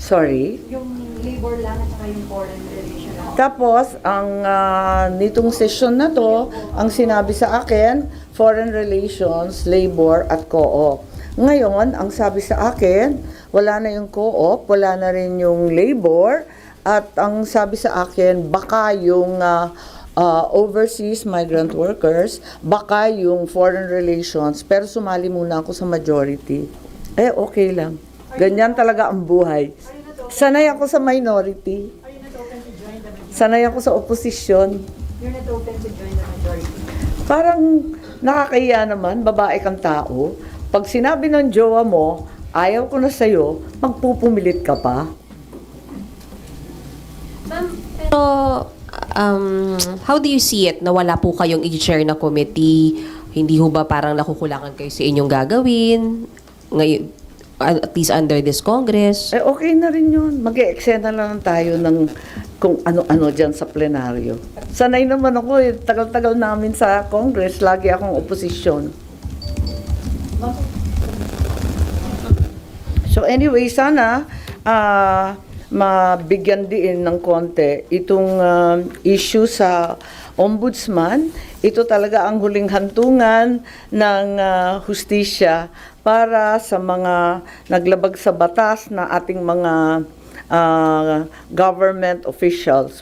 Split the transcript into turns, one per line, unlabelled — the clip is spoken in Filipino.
Sorry?
Yung labor lang at saka yung foreign relation lang.
Tapos, ang ah, nitong session na to, ang sinabi sa akin, foreign relations, labor, at co-op. Ngayon, ang sabi sa akin, wala na yung co-op, wala na rin yung labor, at ang sabi sa akin, baka yung ah, ah, overseas migrant workers, baka yung foreign relations, pero sumali muna ako sa majority. Eh, okay lang. Ganyan talaga ang buhay. Sanay ako sa minority. Sanay ako sa oposisyon.
You're not open to join the majority?
Parang nakakahiya naman, babae kang tao. Pag sinabi ng jowa mo, ayaw ko na sa'yo, magpupumilit ka pa.
Ma'am, pero um, how do you see it na wala po kayong i-share na committee? Hindi ho ba parang nakukulangan kayo sa inyong gagawin? Ngayon, at least under this Congress?
Eh okay na rin yun. mag eksena lang tayo ng kung ano-ano dyan sa plenaryo. Sanay naman ako eh. Tagal-tagal namin sa Congress, lagi akong oposisyon. So anyway, sana ah, mabigyan din ng konti itong ah, issue sa ombudsman. Ito talaga ang huling hantungan ng ah, hustisya para sa mga naglabag sa batas na ating mga ah, government officials.